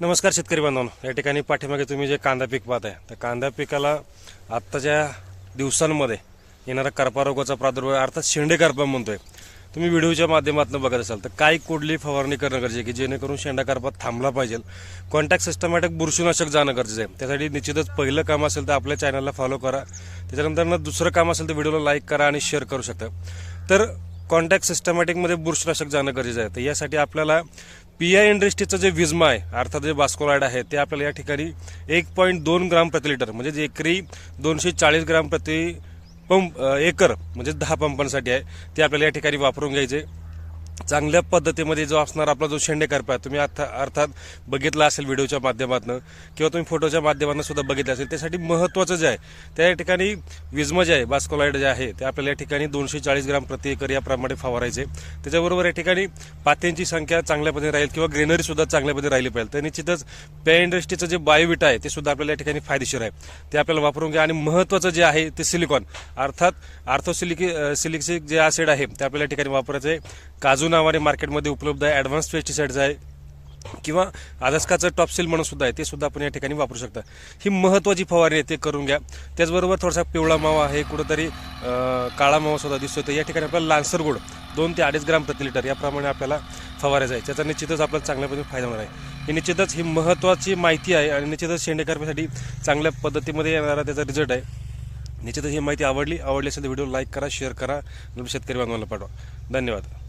नमस्कार शेतकरी बांधवांनो. या ठिकाणी पाठीमागे तुम्ही जे कांदा पीक पाहताय तर कांदा पिकाला आत्ताच्या दिवसांमध्ये येणारा करपा रोगाचा प्रादुर्भाव अर्थात शेंडे करपा म्हणतोय. तुम्ही व्हिडिओच्या माध्यमातून बघत असाल तर काय कुठली फवारणी करणं गरजेचं की जेणेकरून शेंडा करपा थांबला पाहिजे? कॉन्टॅक्ट सिस्टमॅटिक बुरशीनाशक जाणं गरजेचं आहे. त्यासाठी निश्चितच पहिलं काम असेल तर आपल्या चॅनलला फॉलो करा. त्याच्यानंतर दुसरं काम असेल तर व्हिडिओला लाईक करा आणि शेअर करू शकता. तर कॉन्टॅक्ट सिस्टमॅटिकमध्ये बुरशीनाशक जाणं गरजेचं आहे. तर यासाठी आपल्याला पी आय इंडस्ट्रीचं जे विजमा आहे अर्थात जे बास्कोलाइड आहे ते आपल्याला या ठिकाणी एक पॉईंट दोन ग्राम प्रति लिटर म्हणजे जे एकरी दोनशे चाळीस ग्राम प्रति पंप एकर म्हणजे दहा पंपांसाठी आहे ते आपल्याला या ठिकाणी वापरून घ्यायचे. चांगल्या पद्धतीमध्ये जो असणार आपला जो शेंडेकरप आहे तुम्ही अर्था अर्थात बघितला असेल व्हिडिओच्या माध्यमातून किंवा तुम्ही फोटोच्या माध्यमातून सुद्धा बघितलं असेल त्यासाठी महत्त्वाचं जे आहे त्या ठिकाणी विजम जे आहे बास्कोलाइड जे आहे ते आपल्याला या ठिकाणी दोनशे चाळीस ग्राम प्रति एकर याप्रमाणे फवारायचे. त्याच्याबरोबर या ठिकाणी पात्यांची संख्या चांगल्या पद्धतीने राहील किंवा ग्रेनरी सुद्धा चांगल्या पद्धतीने राहिली पाहिजे. तर निश्चितच पे इंडस्ट्रीचं जे बायोविटा आहे ते सुद्धा आपल्याला या ठिकाणी फायदेशीर आहे. ते आपल्याला वापरून घ्या. आणि महत्त्वाचं जे आहे ते सिलिकॉन. अर्थात आर्थोसिलिक सिलिक्सिक जे ॲसिड आहे ते आपल्याला या ठिकाणी वापरायचं आहे. काजू नावाने मार्केटमध्ये उपलब्ध आहे ॲडव्हान्स पेस्टिसाइड्स आहे किंवा आदस्काचं टॉपसेल म्हणून सुद्धा आहे ते सुद्धा आपण या ठिकाणी वापरू शकता. ही महत्त्वाची फवारणी आहे ते करून घ्या. त्याचबरोबर थोडासा पिवळा मावा आहे कुठंतरी काळा मावा सुद्धा दिसतोय. तर या ठिकाणी आपल्याला लान्सर गोड दोन ते अडीच ग्राम प्रति लिटर याप्रमाणे आपल्याला फवारायचं आहे. त्याचा निश्चितच आपल्याला चांगल्या पद्धतीने फायदा होणार आहे. ही निश्चितच ही महत्त्वाची माहिती आहे आणि निश्चितच शेंडेकरण्यासाठी चांगल्या पद्धतीमध्ये येणारा त्याचा रिझल्ट आहे. निश्चितच ही माहिती आवडली आवडली असेल तर व्हिडिओ लाईक करा शेअर करा. आणि शेतकरी बांधवांना पाठवा. धन्यवाद.